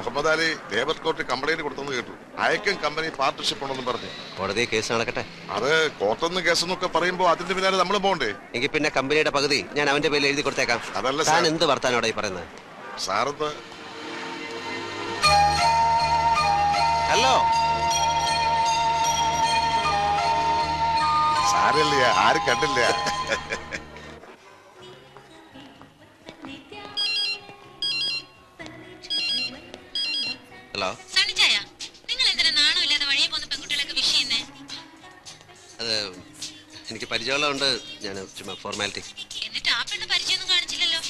Muhammad Ali labour court complaint കൊടുത്തെന്ന് കേട്ടു. അയക്കും കമ്പനി പാർട്ട്ണർഷിപ്പ് ഉണ്ടെന്നും പറഞ്ഞു. കോടതി കേസ് നടക്കട്ടെ. അത് കോർട്ടെന്ന് കേസെന്നൊക്കെ പറയുമ്പോ അതിന്റെ പിന്നാലെ നമ്മൾ പോകണ്ടേ എങ്കിൽ പിന്നെ കമ്പനിയുടെ പകുതി ഞാൻ അവന്റെ പേരിൽ എഴുതി കൊടുത്തേക്കാം. അതല്ല സാർ. എന്ത് വർത്താനോടെ ഈ പറയുന്നത് സാറത്ത് ഹലോ? സാരല്ല ആരും കണ്ടില്ല? അത് എനിക്ക് പരിചയമുള്ളതുകൊണ്ട് ഞാൻ ചുമ്മാ ഫോർമാലിറ്റി എന്നിട്ട് ആ പെണ്ണ് പരിചയമൊന്നും കാണിച്ചില്ലല്ലോ?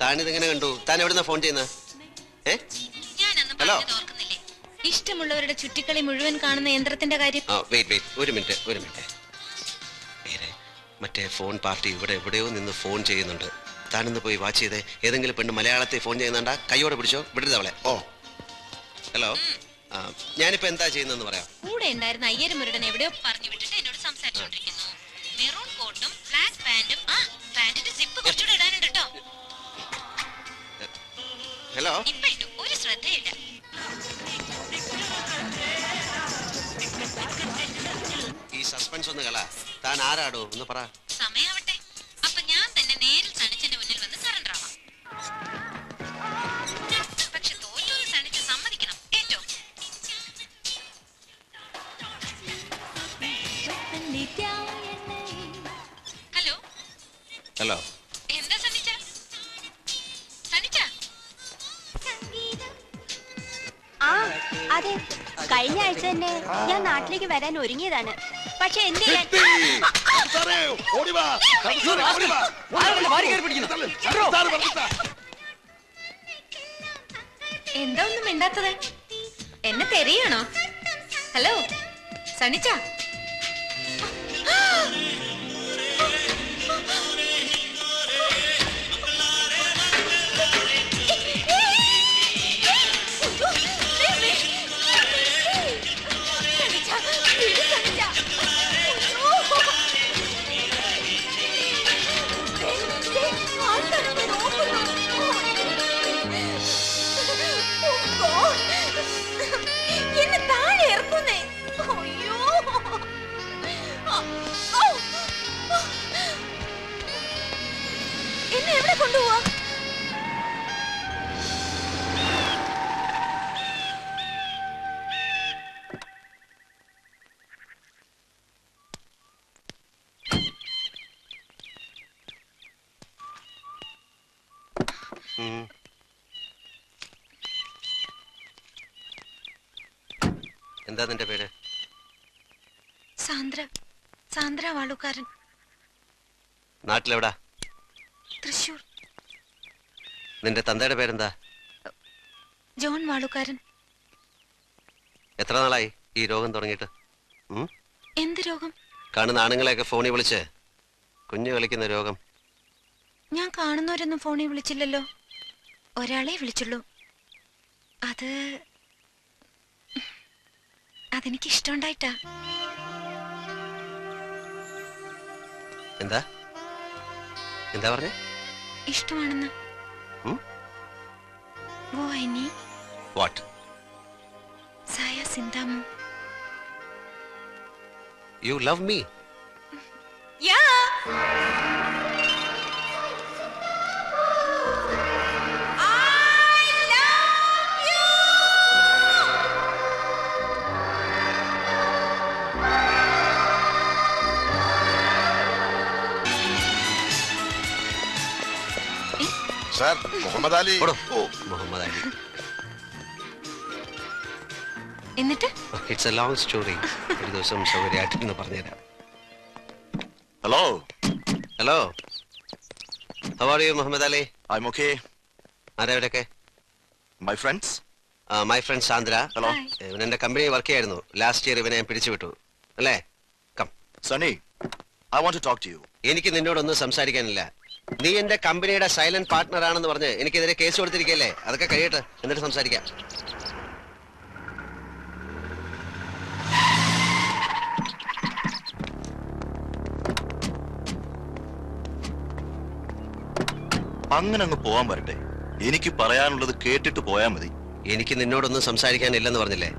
താൻ ഇതെങ്ങനെ കണ്ടു? താൻ എവിടുന്ന ഫോൺ ചെയ്യുന്ന? ഏ? ഞാൻ അന്ന് ഹലോ. പറഞ്ഞത് ഓർക്കുന്നില്ലേ? ഇഷ്ടമുള്ളവരുടെ ചുറ്റിക്കളി മുഴുവൻ കാണുന്ന യന്ത്രത്തിന്റെ കാര്യം? ആ വെയിറ്റ് വെയിറ്റ് ഒരു മിനിറ്റ് ഒരു മിനിറ്റ് നേരെ മറ്റേ ഫോൺ പാർട്ടി ഇവിടെ എവിടെയോ നിന്ന് ഫോൺ ചെയ്യുന്നുണ്ട്. താനൊന്ന് പോയി വാച്ച് ചെയ്തേ. ഏതെങ്കിലും പെണ്ണ് മലയാളത്തിൽ ഫോൺ ചെയ്യുന്നുണ്ടാ? കൈയോടെ പിടിച്ചോ? വിടരുത് അവളെ. ഓ. ഹലോ ആ, ഞാനിപ്പോ എന്താ ചെയ്യുന്നതെന്ന് പറയാം. കൂടെ ഉണ്ടായിരുന്ന അയ്യരമുരുടൻ എവിടെയോ പറഞ്ഞു വിട്ടിട്ട് സംസാരിച്ചോണ്ടിരിക്കുന്നു മെറൂൺ കോട്ടും ബ്ലാക്ക് പാന്റും ആ പാന്റിന്റെ സിപ്പ് കുറച്ചുകൂടെ ഇടാനുണ്ട് കേട്ടോ ഹലോ ഇപ്പൊ ഇട്ടു. ഒരു ശ്രദ്ധയില്ല. ഈ സസ്പെൻസ് ഒന്ന് കള. താൻ ആരാടോ? ഒന്ന് പറ. അതെ കഴിഞ്ഞ ആഴ്ച തന്നെ ഞാൻ നാട്ടിലേക്ക് വരാൻ ഒരുങ്ങിയതാണ്. പക്ഷെ എന്ത് ചെയ്യാൻ ഒന്നും മിണ്ടാത്തത്? എന്നെ തെരയാണോ ഹലോ സണിച്ച എന്നെ എവിടെ കൊണ്ടുപോവാ? എന്താ നിന്റെ പേര്? സാന്ദ്ര. സാന്ദ്ര വാളുകാരൻ നാട്ടിലെവിടാ? തൃശൂർ നിന്റെ തന്തയുടെ പേരെന്താ? ജോൺ വാളുകാരൻ എത്ര നാളായി ഈ രോഗം തുടങ്ങിയിട്ട്? എന്ത് രോഗം? കാണുന്ന ആണുങ്ങളെയൊക്കെ ഫോണിൽ വിളിച്ച് കുഞ്ഞു കളിക്കുന്ന രോഗം. ഞാൻ കാണുന്നവരൊന്നും ഫോണിൽ വിളിച്ചില്ലല്ലോ. ഒരാളെ വിളിച്ചുള്ളൂ. അത് അതെനിക്ക് ഇഷ്ടമുണ്ടായിട്ടാ. എന്താ? എന്താ പറഞ്ഞേ? ഇഷ്ടമാണെന്ന്. വാട്ട്? സായ സിന്താമു. You love me sir Muhammad Ali. ഓ. മുഹമ്മദ് അലി. എന്നിട്ട്? ഇറ്റ്സ് എ ലോങ് സ്റ്റോറി ഒരു ദിവസം സൗകര്യമായിട്ടിരുന്ന് പറഞ്ഞുതരാം. Hello hello how are you Muhammad Ali? I'm okay. ആരവരൊക്കെ my friends my friend Sandra. Hello ഇവൻ എന്റെ കമ്പനി വർക്ക് ചെയ്യായിരുന്നു. ലാസ്റ്റ് ഇയർ ഇവനെ ഞാൻ പിടിച്ചു വിട്ടു അല്ലേ? Come Sonny I want to talk to you എനിക്ക് നിന്നോടൊന്നും സംസാരിക്കാനില്ല. നീ എന്റെ കമ്പനിയുടെ സൈലന്റ് പാർട്ട്ണർ ആണെന്ന് പറഞ്ഞ് എനിക്കെതിരെ കേസ് കൊടുത്തിരിക്കല്ലേ അതൊക്കെ കഴിയട്ടെ. എന്നിട്ട് സംസാരിക്കാം. അങ്ങനെ അങ്ങ് പോവാൻ വരട്ടെ. എനിക്ക് പറയാനുള്ളത് കേട്ടിട്ട് പോയാൽ മതി. എനിക്ക് നിന്നോടൊന്നും സംസാരിക്കാനില്ലെന്ന് പറഞ്ഞില്ലേ?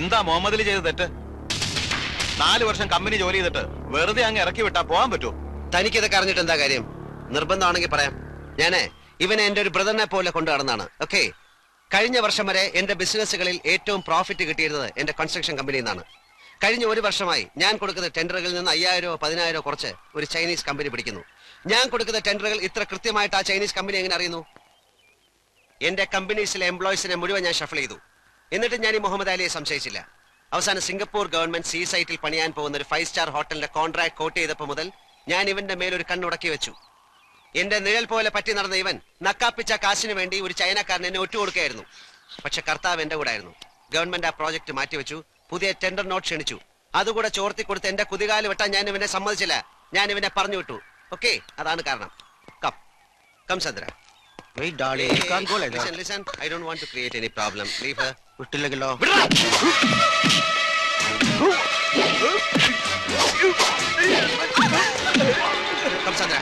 എന്താ മുഹമ്മദിൽ അലി ചെയ്ത തെറ്റ്? നാല് വർഷം കമ്പനി ജോലി ചെയ്തിട്ട് വെറുതെ അങ്ങ് ഇറക്കി വിട്ടാ പോവാൻ പറ്റുമോ? തനിക്കിതൊക്കെ അറിഞ്ഞിട്ട് എന്താ കാര്യം? നിർബന്ധമാണെങ്കിൽ പറയാം. ഞാനേ ഇവനെ എന്റെ ഒരു ബ്രദറിനെ പോലെ കൊണ്ടു നടന്നാണ്. ഓക്കെ കഴിഞ്ഞ വർഷം വരെ എന്റെ ബിസിനസ്സുകളിൽ ഏറ്റവും പ്രോഫിറ്റ് കിട്ടിയിരുന്നത് എന്റെ കൺസ്ട്രക്ഷൻ കമ്പനിയിൽ നിന്നാണ് കഴിഞ്ഞ ഒരു വർഷമായി ഞാൻ കൊടുക്കുന്ന ടെൻഡറുകളിൽ നിന്ന് അയ്യായിരോ പതിനായിരോ കുറച്ച് ഒരു ചൈനീസ് കമ്പനി പിടിക്കുന്നു. ഞാൻ കൊടുക്കുന്ന ടെൻഡറുകൾ ഇത്ര കൃത്യമായിട്ട് ആ ചൈനീസ് കമ്പനി എങ്ങനെ അറിയുന്നു? എന്റെ കമ്പനീസിലെ എംപ്ലോയീസിനെ മുഴുവൻ ഞാൻ ഷഫിൾ ചെയ്തു. എന്നിട്ട് ഞാൻ ഈ മുഹമ്മദ് അലിയെ സംശയിച്ചില്ല. അവസാനം സിംഗപ്പൂർ ഗവൺമെന്റ് സീ സൈറ്റിൽ പണിയാൻ പോകുന്ന ഒരു ഫൈവ് സ്റ്റാർ ഹോട്ടലിന്റെ കോൺട്രാക്ട് കോട്ട് ചെയ്തപ്പോൾ മുതൽ ഞാൻ ഇവന്റെ മേലൊരു കണ്ണുടക്കി വെച്ചു. എന്റെ നിഴൽ പോലെ പറ്റി നടന്ന ഇവൻ നക്കാപ്പിച്ച കാശിനു വേണ്ടി ഒരു ചൈനക്കാരൻ എന്നെ ഒറ്റുകൊടുക്കുകയായിരുന്നു. പക്ഷെ കർത്താവ് എന്റെ കൂടെ ആയിരുന്നു. ഗവൺമെന്റ് ആ പ്രോജക്ട് മാറ്റിവെച്ചു. പുതിയ ടെൻഡർ നോട്ട് ക്ഷണിച്ചു. അതുകൂടെ ചോർത്തി കൊടുത്ത് എന്റെ കുതികാൽ വെട്ടാൻ ഞാൻ ഇവനെ സമ്മതിച്ചില്ല. ഞാൻ ഇവനെ പറഞ്ഞു വിട്ടു. ഓക്കെ അതാണ് കാരണം. Come come Chandra. Wait, darling, you can't go like that. Listen, listen. I don't want to create any problem. Leave her. വിട്ടില്ലെങ്കിലോ? Sandra.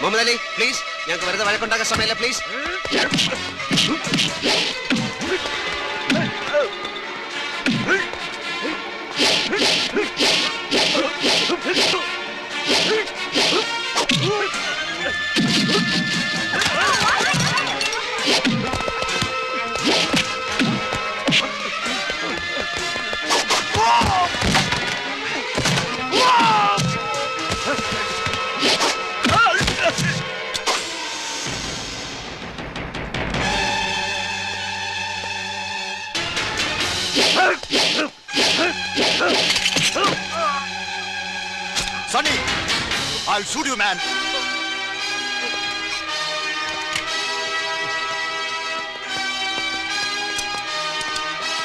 മുഹമ്മദ് അലി പ്ലീസ് ഞങ്ങൾക്ക് വെറുതെ വഴക്കുണ്ടാക്കാൻ സമയമല്ല please Sonny, I'll shoot you, man.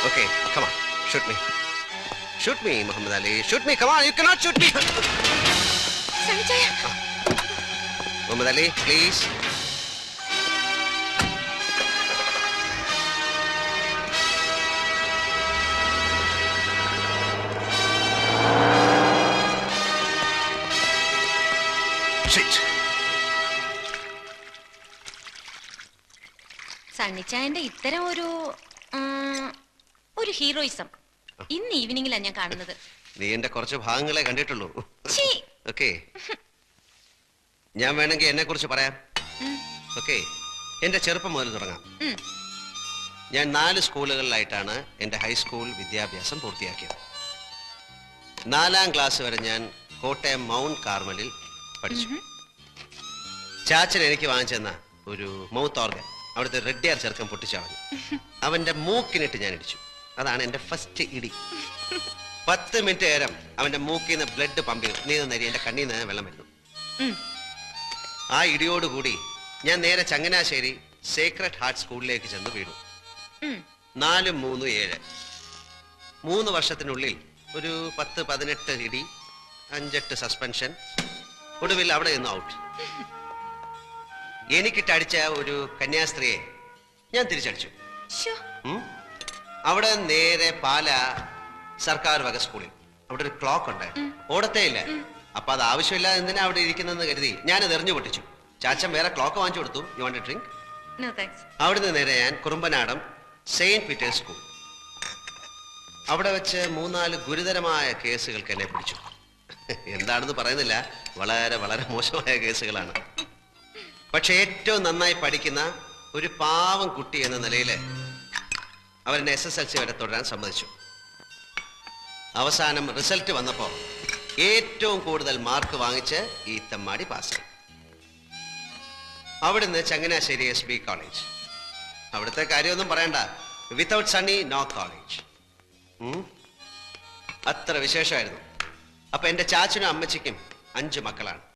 Okay, come on, shoot me. Shoot me, Muhammad Ali. Shoot me, come on, you cannot shoot me. Sanjay. Ah. Muhammad Ali, please. Shit. സണ്ണിച്ചായന്റെ ഇത്തരം ഒരു ഒരു heroism ഇന്ന് ഈവനിങ്ങിലാണ് ഞാൻ കാണുന്നത്. നീ എന്റെ കുറച്ച് ഭാഗങ്ങളെ കണ്ടിട്ടുള്ളൂ. ഓക്കെ. ഞാൻ വേണമെങ്കിൽ എന്നെ കുറിച്ച് പറയാം. ഓക്കെ. എന്റെ ചെറുപ്പം മുതൽ തുടങ്ങാം. ഞാൻ നാല് സ്കൂളുകളിലായിട്ടാണ് എന്റെ ഹൈസ്കൂൾ വിദ്യാഭ്യാസം പൂർത്തിയാക്കിയത്. നാലാം ക്ലാസ് വരെ ഞാൻ കോട്ടയം മൗണ്ട് കാർമലിൽ പഠിച്ചു. ചാച്ചൻ എനിക്ക് വാങ്ങിച്ചെന്ന ഒരു മൗത്ത് ഓർഗൻ അവിടുത്തെ റെഡ്ഡിയാർ ചെറുക്കൻ പൊട്ടിച്ചളഞ്ഞു. അവന്റെ മൂക്കിനിട്ട് ഞാൻ ഇടിച്ചു. അതാണ് എന്റെ ഫസ്റ്റ് ഇടി. പത്ത് മിനിറ്റ് നേരം അവന്റെ മൂക്കിൽ നിന്ന് ബ്ലഡ് പമ്പ് ചെയ്തു. നീ നരി എന്റെ കണ്ണിൽ നിന്ന് വെള്ളം വരുന്നു. ആ ഇടിയോടുകൂടി ഞാൻ നേരെ ചങ്ങനാശ്ശേരി സേക്രഡ് ഹാർട്ട് സ്കൂളിലേക്ക് ചെന്ന് വീണു. നാലും മൂന്നും ഏഴ്. മൂന്ന് വർഷത്തിനുള്ളിൽ ഒരു പത്ത് പതിനെട്ട് ഇടി അഞ്ചെട്ട് സസ്പെൻഷൻ ഒടുവിൽ അവിടെ നിന്ന് ഔട്ട് എനിക്കിട്ടടിച്ച ഒരു കന്യാസ്ത്രീയെ ഞാൻ തിരിച്ചടിച്ചു. ഉം. അവിടെ നേരെ പാല സർക്കാർ വക സ്കൂളിൽ. അവിടെ ഒരു ക്ലോക്ക് ഉണ്ട്. ഓടത്തേ ഇല്ല. അപ്പൊ അത് ആവശ്യമില്ല എന്തിനാ അവിടെ ഇരിക്കുന്നെന്ന് കരുതി ഞാൻ എറിഞ്ഞു പൊട്ടിച്ചു. ചാച്ചൻ വേറെ ക്ലോക്ക് വാങ്ങിച്ചു കൊടുത്തു. You want drink no thanks അവിടുന്ന് നേരെ ഞാൻ കുറുമ്പനാടം സെയിന്റ് പീറ്റേഴ്സ് സ്കൂൾ. അവിടെ വെച്ച് മൂന്നാൽ ഗുരുതരമായ കേസുകൾക്ക് എന്നെ പിടിച്ചു. എന്താണെന്ന് പറയുന്നില്ല. വളരെ വളരെ മോശമായ കേസുകളാണ്. പക്ഷെ ഏറ്റവും നന്നായി പഠിക്കുന്ന ഒരു പാവം കുട്ടി എന്ന നിലയിൽ അവരെന്നെ എസ് എസ് എൽ സി വരെ തുടരാൻ സമ്മതിച്ചു. അവസാനം റിസൾട്ട് വന്നപ്പോൾ ഏറ്റവും കൂടുതൽ മാർക്ക് വാങ്ങിച്ച് ഈ തെമ്മാടി പാസ്സായി. അവിടുന്ന് ചങ്ങനാശ്ശേരി എസ് ബി കോളേജ്. അവിടുത്തെ കാര്യമൊന്നും പറയണ്ട. വിത്തൗട്ട് സണ്ണി നോ കോളേജ് അത്ര വിശേഷമായിരുന്നു. അപ്പൊ എന്റെ ചാച്ചനും അമ്മച്ചിക്കും അഞ്ച് മക്കളാണ്.